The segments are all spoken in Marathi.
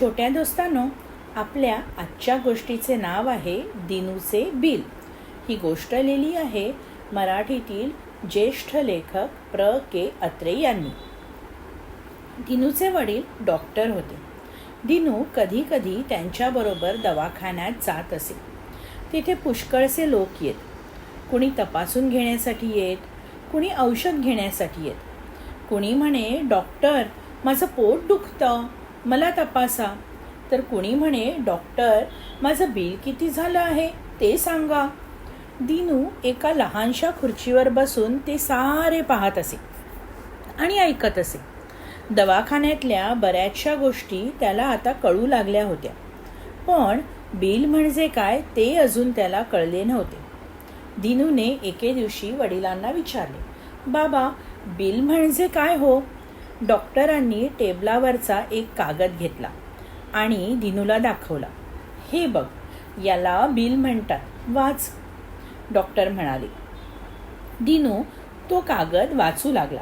छोट्या दोस्तांनो आपल्या आजच्या गोष्टीचे नाव आहे दिनूचे बिल. ही गोष्ट लिहिली आहे मराठीतील ज्येष्ठ लेखक प्र. के. अत्रे यांनी. दिनूचे वडील डॉक्टर होते. दिनू कधी कधी त्यांच्याबरोबर दवाखान्यात जात असे. तिथे पुष्कळसे लोक येत. कुणी तपासून घेण्यासाठी येत कुणी औषध घेण्यासाठी येत. कुणी म्हणे डॉक्टर माझं पोट दुखतं. मला तपासा. तर कुणी म्हणे डॉक्टर माझं बिल किती झालं आहे ते सांगा. दिनू एका लहानशा खुर्चीवर बसून ते सारे पाहत असे आणि ऐकत असे. दवाखान्यातल्या बऱ्याचशा गोष्टी त्याला आता कळू लागल्या होत्या. पण बिल म्हणजे काय ते अजून त्याला कळले नव्हते. दिनूने एके दिवशी वडिलांना विचारले बाबा बिल म्हणजे काय हो? डॉक्टरांनी टेबलावरचा एक कागद घेतला आणि दिनूला दाखवला. हे बघ याला बिल म्हणतात वाच डॉक्टर म्हणाले. दिनू तो कागद वाचू लागला.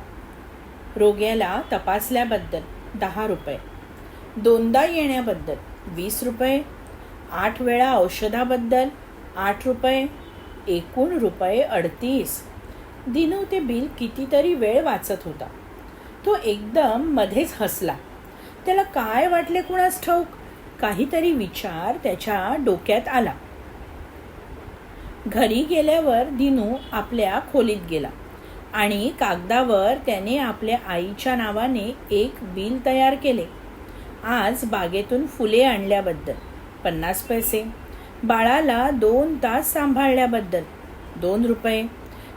रोग्याला तपासल्याबद्दल दहा रुपये दोनदा येण्याबद्दल वीस रुपये आठ वेळा औषधाबद्दल आठ रुपये एकूण रुपये अडतीस. दिनू ते बिल कितीतरी वेळ वाचत होता. तो एकदम मध्येच हसला. त्याला काय वाटले कुणास ठाऊक? काहीतरी विचार त्याच्या डोक्यात आला. घरी गेल्यावर दिनू आपल्या खोलीत गेला आणि कागदावर त्याने आपल्या आईच्या नावाने एक बिल तयार केले. आज बागेतून फुले आणल्याबद्दल पन्नास पैसे बाळाला दोन तास सांभाळल्याबद्दल दोन रुपये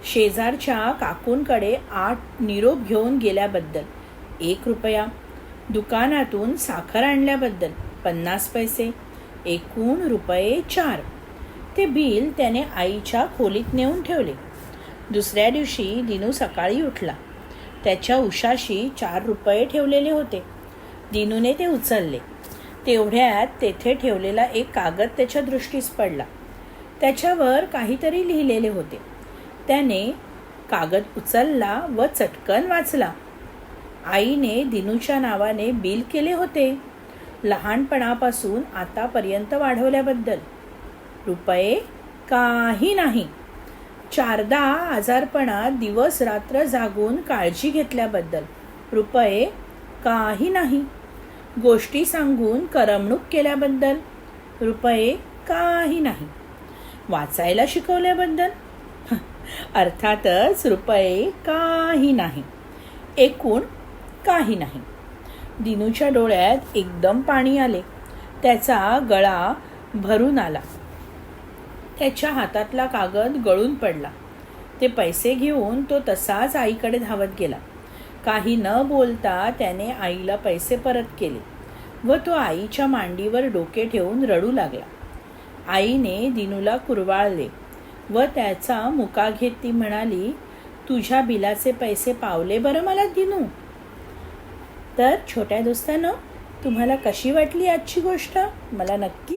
शेजारच्या काकूंकडे आठ निरोप घेऊन गेल्याबद्दल. एक रुपया. दुकानातून साखर आणल्याबद्दल. पन्नास पैसे. एकूण रुपये चार. ते बिल त्याने आईच्या खोलीत नेऊन ठेवले. दुसऱ्या दिवशी दिनू सकाळी उठला. त्याच्या उशाशी चार रुपये ठेवलेले होते. दिनूने ते उचलले. तेवढ्यात तेथे ठेवलेला एक कागद त्याच्या दृष्टीस पडला. त्याच्यावर काहीतरी लिहिलेले होते. त्याने कागद उचलला व चटकन वाचला. आईने दिनूच्या नावाने बिल केले होते. लहानपणापासून आतापर्यंत वाढवल्याबद्दल. रुपये काही नाही. चारदा आजारपणात दिवस रात्र जागून काळजी घेतल्याबद्दल. रुपये काही नाही. गोष्टी सांगून करमणूक केल्याबद्दल. रुपये काही नाही. वाचायला शिकवल्याबद्दल. अर्थातच रुपये काही नाही एकूण काही नाही. दिनूच्या डोळ्यात एकदम पाणी आले. त्याचा गळा भरून आला. त्याच्या हातातला कागद गळून पडला. ते पैसे घेऊन तो तसाच आईकडे धावत गेला. काही न बोलता त्याने आईला पैसे परत केले व तो आईच्या मांडीवर डोके ठेवून रडू लागला. आईने दिनूला कुरवाळले. व त्याचा मुका घेत ती म्हणाली तुझ्या बिलाचे पैसे पावले बरं मला दिनू? तर छोट्या दोस्तानं तुम्हाला कशी वाटली आजची गोष्ट? मला नक्की